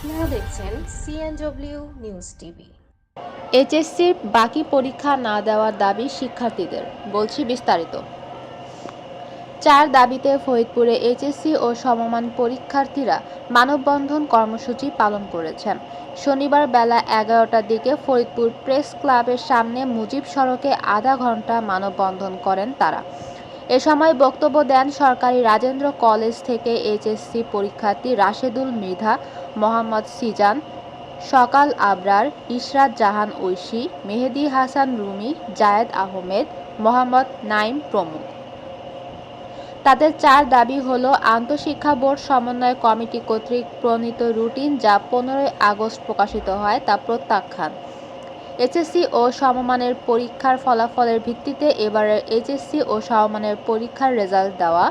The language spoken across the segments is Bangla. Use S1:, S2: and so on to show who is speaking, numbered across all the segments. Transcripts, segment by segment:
S1: দেখছেন সিএনডব্লিউ নিউজ টিভি
S2: এইচএসসির বাকি পরীক্ষা না দেওয়ার দাবি শিক্ষার্থীদের, বলছি বিস্তারিত। চার দাবিতে ফরিদপুরে এইচএসসি ও সমমান পরীক্ষার্থীরা মানববন্ধন কর্মসূচি পালন করেছেন। শনিবার বেলা এগারোটার দিকে ফরিদপুর প্রেস ক্লাবের সামনে মুজিব সড়কে আধা ঘণ্টা মানববন্ধন করেন তারা। এ সময় বক্তব্য দেন সরকারি রাজেন্দ্র কলেজ থেকে এইচএসসি পরীক্ষার্থী রাশেদুল মৃধা, মোহাম্মদ সিজান, সকাল আবরার, ইশরাত জাহান ঐশী, মেহেদি হাসান রুমি, জায়েদ আহমেদ, মোহাম্মদ নাইম প্রমুখ। তাদের চার দাবি হলো আন্তঃশিক্ষা বোর্ড সমন্বয় কমিটি কর্তৃক প্রণীত রুটিন যা পনেরোই আগস্ট প্রকাশিত হয় তা প্রত্যাখ্যান। এইচএসসি ও সমমানের পরীক্ষার ফলাফলের ভিত্তিতে এবারের এইচএসসি ও সমমানের পরীক্ষার রেজাল্ট দেওয়া,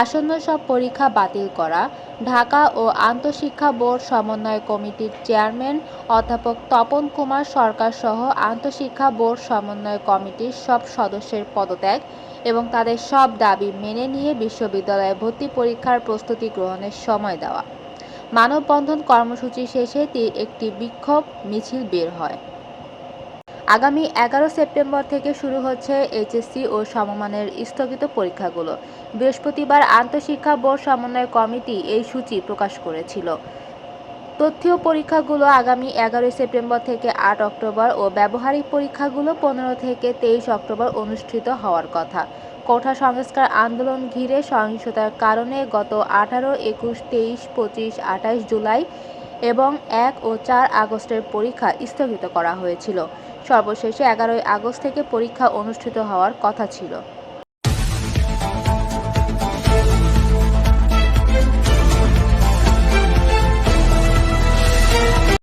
S2: আসন্ন সব পরীক্ষা বাতিল করা, ঢাকা ও আন্তঃশিক্ষা বোর্ড সমন্বয় কমিটির চেয়ারম্যান অধ্যাপক তপন কুমার সরকার সহ আন্তঃশিক্ষা বোর্ড সমন্বয় কমিটির সব সদস্যের পদত্যাগ এবং তাদের সব দাবি মেনে নিয়ে বিশ্ববিদ্যালয়ে ভর্তি পরীক্ষার প্রস্তুতি গ্রহণের সময় দেওয়া। মানববন্ধন কর্মসূচি শেষে একটি বিক্ষোভ মিছিল বের হয়। আগামী এগারো সেপ্টেম্বর থেকে শুরু হচ্ছে এইচএসসি ও সমমানের স্থগিত পরীক্ষাগুলো। বৃহস্পতিবার আন্তঃশিক্ষা বোর্ড সমন্বয় কমিটি এই সূচি প্রকাশ করেছিল। তথ্যীয় পরীক্ষাগুলো আগামী এগারোই সেপ্টেম্বর থেকে আট অক্টোবর ও ব্যবহারিক পরীক্ষাগুলো পনেরো থেকে তেইশ অক্টোবর অনুষ্ঠিত হওয়ার কথা। কোঠা সংস্কার আন্দোলন ঘিরে সহিংসতার কারণে গত আঠারো, একুশ, তেইশ, পঁচিশ, আঠাশ জুলাই এবং এক ও চার আগস্টের পরীক্ষা স্থগিত করা হয়েছিল। সর্বশেষে এগারোই আগস্ট থেকে পরীক্ষা অনুষ্ঠিত হওয়ার কথা ছিল।